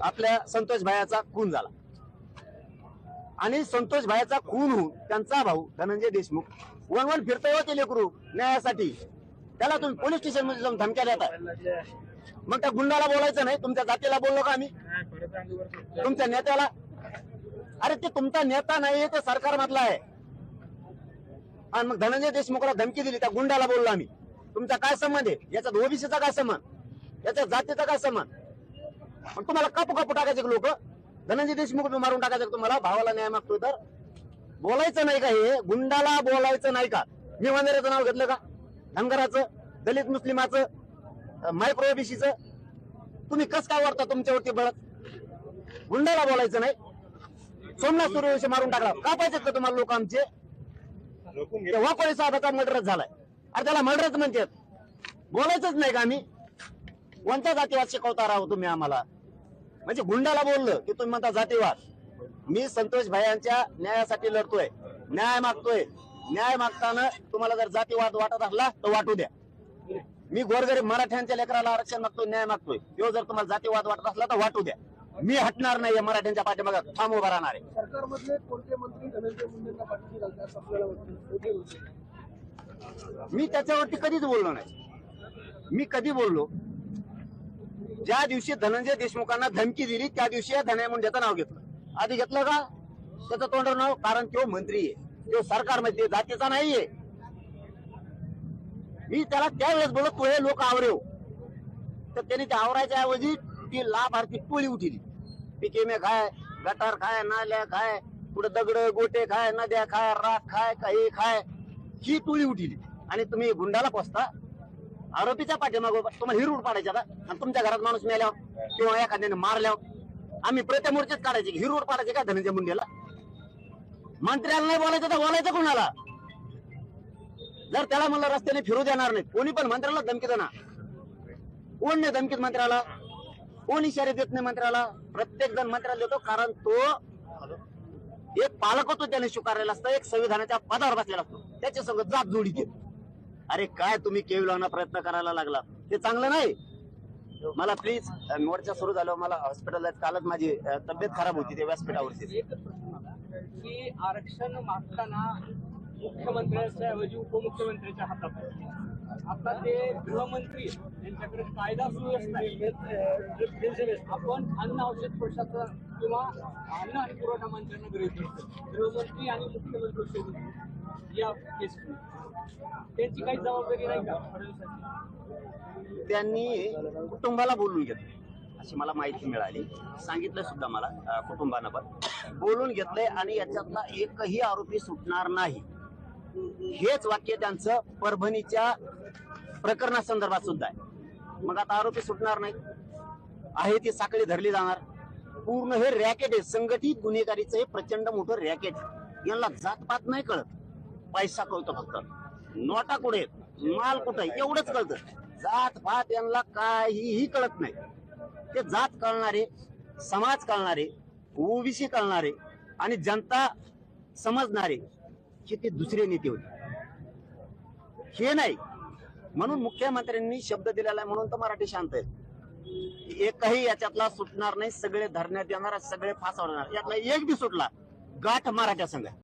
आपल्या संतोष भायाचा खून झाला. आणि संतोष भायाचा खून होऊन त्यांचा भाऊ धनंजय देशमुख वन वन फिरतोय हो ते लेकरू न्यायासाठी. त्याला तुम्ही पोलीस स्टेशनमध्ये जाऊन धमक्या देता मग त्या गुंडाला बोलायचं नाही तुमच्या जातीला बोललो का आम्ही? तुमच्या नेत्याला? अरे ते तुमचा नेता नाही ते सरकार मधला आहे. आणि मग धनंजय देशमुखला धमकी दिली त्या गुंडाला बोललो आम्ही. तुमचा काय संबंध आहे? याच्यात ओबीसीचा काय संबंध? याच्यात जातीचा काय संबंध? पण तुम्हाला कापू कापू टाकायचे लोक. धनंजय देशमुख मारून टाकायचे तुम्हाला? भावाला न्याय मागतोय तर. बोलायचं नाही का हे? गुंडाला बोलायचं नाही का? मी वंदऱ्याचं नाव घेतलं का? धनगराचं दलित मुस्लिमाचं मायक्रो ओबीसीचं तुम्ही कस काय वाटता तुमच्यावरती बळत गुंडाला बोलायचं नाही. सोमनाथ सूर्यवंशी मारून टाकला. का पाहिजेत का तुम्हाला लोक आमचे? तेव्हा कोणी साहेबाचा मर्डरच झालाय. अरे त्याला मर्डरच म्हणतात. बोलायचंच नाही का आम्ही? कोणत्या जातीवाद शिकवता राहू तुम्ही आम्हाला? म्हणजे गुंडाला बोललं की तुम्ही म्हणता जातीवाद. मी संतोष भायांच्या न्यायासाठी लढतोय. न्याय मागतोय. न्याय मागताना तुम्हाला जर जातीवाद वाटत असला तर वाटू द्या. मी गोरगरीब मराठ्यांच्या लेकराला आरक्षण मागतोय न्याय मागतोय. तो जर तुम्हाला जातीवाद वाटत असला तर वाटू द्या. मी हटणार नाहीये मराठ्यांच्या पाठीमागे. ठाम उभा राहणार आहे. सरकारमधले कोणते मंत्री धनंजय मुंडेंना पाठिंबा घालतात? असं आपल्याला वाटतं. मोठे होते मी त्याच्यावरती कधीच बोललो नाही. मी कधी बोललो? ज्या दिवशी धनंजय देशमुखांना धमकी दिली त्या दिवशी या धनंजय मुंडेचं नाव घेतलं. आधी घेतलं का? त्याचं तोंडावर नाव कारण तो मंत्री आहे. तो सरकारमध्ये जातीचा नाहीये. मी त्याला त्यावेळेस बोलत तो हे लोक आवरेव. तर त्यांनी ते आवरायच्या ऐवजी ती लाभार्थी टोळी उठली. पिके मे खाय गटार खाय नाल्या खाय पुढे दगड गोटे खाय नद्या खाय राख खाय काही खाय ही टोळी उठली. आणि तुम्ही गुंडाला पोचता आरोपीच्या पाठीमाग तुम्हाला हिरूड पाडायचा का आणि तुमच्या घरात माणूस मेल्यावर किंवा एखाद्याने मारल्यावर आम्ही मोर्चेच काढायचे. हिरूड पाडायचे का धनंजय मुंडेला? मंत्र्याला नाही बोलायचं तर बोलायचं कोणाला? जर त्याला म्हणलं रस्त्याने फिरू देणार नाही कोणी पण मंत्र्याला धमकी देणार. कोण नाही धमकीत मंत्र्याला? कोण इशारे देत नाही मंत्र्याला? प्रत्येक जण मंत्र्याला देतो कारण तो एक पालक होतो त्याने स्वीकारलेला असतं एक संविधानाच्या पदावर बसलेला असतो. त्याच्या संग जात जोडी घेत अरे काय तुम्ही केवलाना प्रयत्न करायला लागला? ते चांगलं नाही. मला प्लीज मोर्चा सुरू झाला मला हॉस्पिटलला कालच माझी तब्येत खराब होती ते व्यासपीठावरती. की आरक्षण मागताना मुख्यमंत्र्यांच्या ऐवजी उपमुख्यमंत्र्यांच्या हातात आता ते गृहमंत्री यांच्याकडे त्यांच्याकडे कायदा सुव्यवस्था आपण अन्न औषध प्रशासन किंवा अन्न आणि पुरवठा मंत्र्यांना गृहीत धरतो. गृहमंत्री आणि मुख्यमंत्री या केस त्यांची काही जबाबदारी नाही का? फडणवीसांची त्यांनी कुटुंबाला बोलून घेतलं अशी मला माहिती मिळाली. सांगितलं सुद्धा मला अ, कुटुंबानं पण. बोलून घेतलंय आणि याच्यातला एकही आरोपी सुटणार नाही. हेच वाक्य त्यांचं परभणीच्या प्रकरणासंदर्भात सुद्धा आहे. मग आता आरोपी सुटणार नाही. आहे ती साखळी धरली जाणार. पूर्ण हे रॅकेट आहे. संघटित गुन्हेगारीचं हे प्रचंड मोठं रॅकेट आहे. यांना जातपात नाही कळत. पैसा कळतो फक्त. नोटा कुठे माल कुठे एवढंच कळतं. जात पात यांना काहीही कळत नाही. ते जात कळणारे समाज कळणारे ओबीसी कळणारे आणि जनता समजणारे हे ते दुसरे नेते होते. हे नाही. म्हणून मुख्यमंत्र्यांनी शब्द दिलेला आहे म्हणून तर मराठी शांत आहे एकही याच्यातला सुटणार नाही सगळे धरण्यात येणार सगळे फासवणार यातला एक बी सुटला गाठ मराठा संघ.